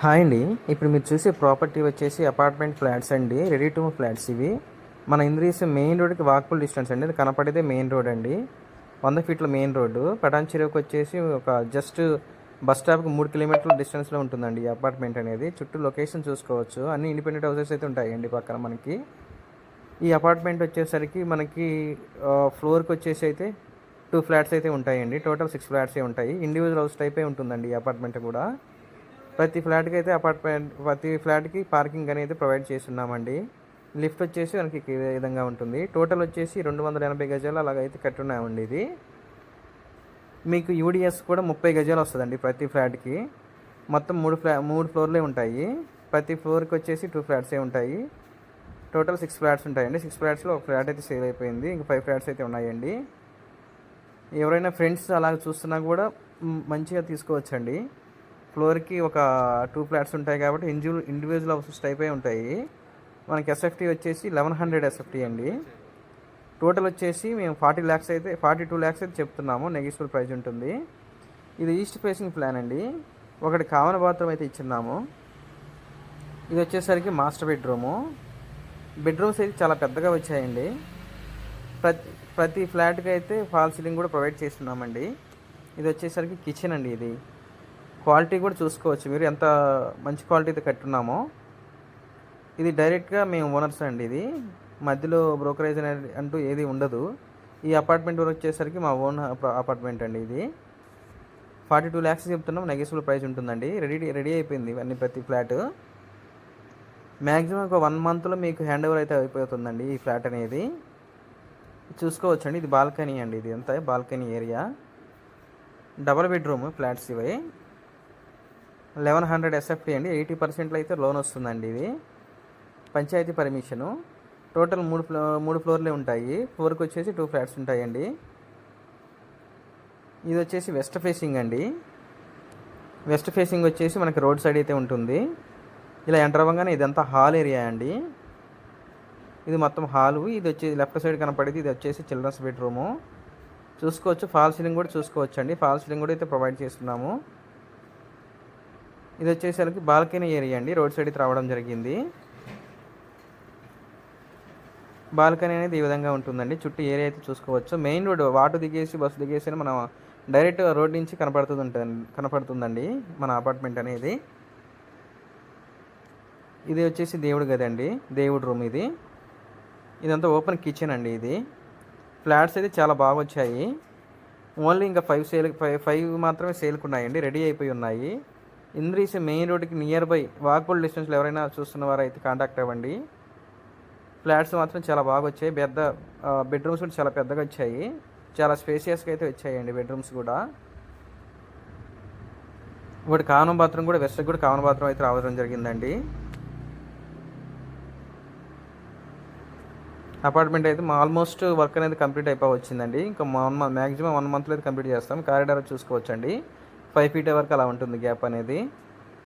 Hi అండి. ఇప్పుడు మీరు చూసే ప్రాపర్టీ వచ్చేసి అపార్ట్మెంట్ ఫ్లాట్స్ అండి. రెడీ టు ఫ్లాట్స్ ఇవి. మన ఇంద్రీస్ మెయిన్ రోడ్కి వాక్ఫుల్ డిస్టెన్స్ అండి. ఇది కనపడేదే మెయిన్ రోడ్ అండి. వంద ఫీట్ల మెయిన్ రోడ్డు. పటాన్ చెరువుకి వచ్చేసి ఒక జస్ట్ బస్ స్టాప్కి మూడు కిలోమీటర్ల డిస్టెన్స్లో ఉంటుందండి ఈ అపార్ట్మెంట్ అనేది. చుట్టూ లొకేషన్ చూసుకోవచ్చు. అన్ని ఇండిపెండెంట్ హౌసెస్ అయితే ఉంటాయండి పక్కన మనకి. ఈ అపార్ట్మెంట్ వచ్చేసరికి మనకి ఫ్లోర్కి వచ్చేసి అయితే టూ ఫ్లాట్స్ అయితే ఉంటాయండి. టోటల్ సిక్స్ ఫ్లాట్సే ఉంటాయి. ఇండివిజువల్ హౌస్ టైపే ఉంటుందండి ఈ అపార్ట్మెంట్ కూడా. ప్రతి ఫ్లాట్కి అయితే అపార్ట్మెంట్ ప్రతి ఫ్లాట్కి పార్కింగ్ అనేది ప్రొవైడ్ చేస్తున్నామండి. లిఫ్ట్ వచ్చేసి మనకి ఈ విధంగా ఉంటుంది. టోటల్ వచ్చేసి రెండు వందల ఎనభై గజాలు అలాగైతే కట్టున్నామండి ఇది. మీకు యూడిఎస్ కూడా ముప్పై గజాలు వస్తుందండి ప్రతి ఫ్లాట్కి. మొత్తం మూడు ఫ్లా మూడు ఫ్లోర్లే ఉంటాయి. ప్రతి ఫ్లోర్కి వచ్చేసి టూ ఫ్లాట్సే ఉంటాయి. టోటల్ సిక్స్ ఫ్లాట్స్ ఉంటాయండి. సిక్స్ ఫ్లాట్స్లో ఒక ఫ్లాట్ అయితే సేల్ అయిపోయింది. ఇంకా ఫైవ్ ఫ్లాట్స్ అయితే ఉన్నాయండి. ఎవరైనా ఫ్రెండ్స్ అలా చూస్తున్నా కూడా మంచిగా తీసుకోవచ్చండి. ఫ్లోర్కి ఒక టూ ఫ్లాట్స్ ఉంటాయి కాబట్టి ఇంజు ఇండివిజువల్ హౌసెస్ టైపే ఉంటాయి. మనకి ఎస్ఎఫ్టీ వచ్చేసి లెవెన్ హండ్రెడ్ ఎస్ఎఫ్టీ అండి. టోటల్ వచ్చేసి మేము ఫార్టీ ల్యాక్స్ అయితే ఫార్టీ టూ ల్యాక్స్ అయితే చెప్తున్నాము. నెగిటివ్ ప్రైస్ ఉంటుంది. ఇది ఈస్ట్ ఫేసింగ్ ప్లాన్ అండి. ఒకటి కామన్ బాత్రూమ్ అయితే ఇచ్చున్నాము. ఇది వచ్చేసరికి మాస్టర్ బెడ్రూము బెడ్రూమ్స్ అయితే చాలా పెద్దగా వచ్చాయండి. ప్రతి ప్రతి ఫ్లాట్కి అయితే ఫాల్ సీలింగ్ కూడా ప్రొవైడ్ చేస్తున్నామండి. ఇది వచ్చేసరికి కిచెన్ అండి ఇది. క్వాలిటీ కూడా చూసుకోవచ్చు. మీరు ఎంత మంచి క్వాలిటీతో కట్టున్నామో. ఇది డైరెక్ట్గా మేము ఓనర్స్ అండి ఇది. మధ్యలో బ్రోకరేజ్ అనేది అంటూ ఏది ఉండదు. ఈ అపార్ట్మెంట్ వరకు వచ్చేసరికి మా ఓన్ అపార్ట్మెంట్ అండి ఇది. ఫార్టీ టూ ల్యాక్స్ చెప్తున్నాం. నెగెసిబుల్ ప్రైస్ ఉంటుందండి. రెడీ రెడీ అయిపోయింది ఇవన్నీ ప్రతి ఫ్లాట్. మ్యాక్సిమం ఒక వన్ మంత్లో మీకు హ్యాండ్ ఓవర్ అయితే అయిపోతుందండి ఈ ఫ్లాట్ అనేది. చూసుకోవచ్చండి. ఇది బాల్కనీ అండి ఇది అంతా balcony area. Double bedroom flats ఇవి. లెవెన్ హండ్రెడ్ ఎస్ఎఫ్టీ అండి. ఎయిటీ పర్సెంట్లో అయితే లోన్ వస్తుందండి ఇది. పంచాయతీ పర్మిషను. టోటల్ మూడు ఫ్లో మూడు ఫ్లోర్లే ఉంటాయి. ఫ్లోర్కి వచ్చేసి టూ ఫ్లాట్స్ ఉంటాయండి. ఇది వచ్చేసి వెస్ట్ ఫేసింగ్ అండి. వెస్ట్ ఫేసింగ్ వచ్చేసి మనకి రోడ్ సైడ్ అయితే ఉంటుంది. ఇలా ఎంటర్ అవ్వగానే ఇదంతా హాల్ ఏరియా అండి. ఇది మొత్తం హాలు. ఇది వచ్చేసి లెఫ్ట్ సైడ్ కనపడేది. ఇది వచ్చేసి చిల్డ్రన్స్ బెడ్రూము. చూసుకోవచ్చు. ఫాల్ సీలింగ్ కూడా చూసుకోవచ్చు అండి ఫాల్ సీలింగ్ కూడా అయితే ప్రొవైడ్ చేస్తున్నాము. ఇది వచ్చేసరికి బాల్కనీ ఏరియా అండి. రోడ్ సైడ్ రావడం జరిగింది. బాల్కనీ అనేది ఈ విధంగా ఉంటుందండి. చుట్టూ ఏరియా అయితే చూసుకోవచ్చు. మెయిన్ రోడ్ వాటు దిగేసి బస్సు దిగేసి మనం డైరెక్ట్ రోడ్ నుంచి కనపడుతుంది ఉంటుంది కనపడుతుందండి మన అపార్ట్మెంట్ అనేది. ఇది వచ్చేసి దేవుడు గది అండి. రూమ్ ఇది. ఇదంతా ఓపెన్ కిచెన్ అండి ఇది. ఫ్లాట్స్ అయితే చాలా బాగా వచ్చాయి. ఓన్లీ ఇంకా ఫైవ్ సేల్ ఫైవ్ ఫైవ్ మాత్రమే సేల్కి ఉన్నాయండి. రెడీ అయిపోయి ఉన్నాయి. ఇంద్రీస్ మెయిన్ రోడ్కి నియర్ బై వాకబుల్ డిస్టెన్స్లో ఎవరైనా చూస్తున్న వారు అయితే కాంటాక్ట్ అవ్వండి. ఫ్లాట్స్ మాత్రం చాలా బాగా వచ్చాయి పెద్ద బెడ్రూమ్స్ కూడా చాలా పెద్దగా వచ్చాయి. చాలా స్పేసియస్గా అయితే వచ్చాయండి బెడ్రూమ్స్ కూడా. ఒకటి కామన్ బాత్రూమ్ కూడా వెస్ట్కి కూడా కామన్ బాత్రూమ్ అయితే రావడం జరిగిందండి. అపార్ట్మెంట్ అయితే ఆల్మోస్ట్ వర్క్ అనేది కంప్లీట్ అయిపోవచ్చిందండి. ఇంకా వన్ మంత్ మ్యాక్సిమం వన్ మంత్లో అయితే కంప్లీట్ చేస్తాం. కారిడార్ చూసుకోవచ్చండి. ఫైవ్ ఫీట్ వరకు అలా ఉంటుంది గ్యాప్ అనేది.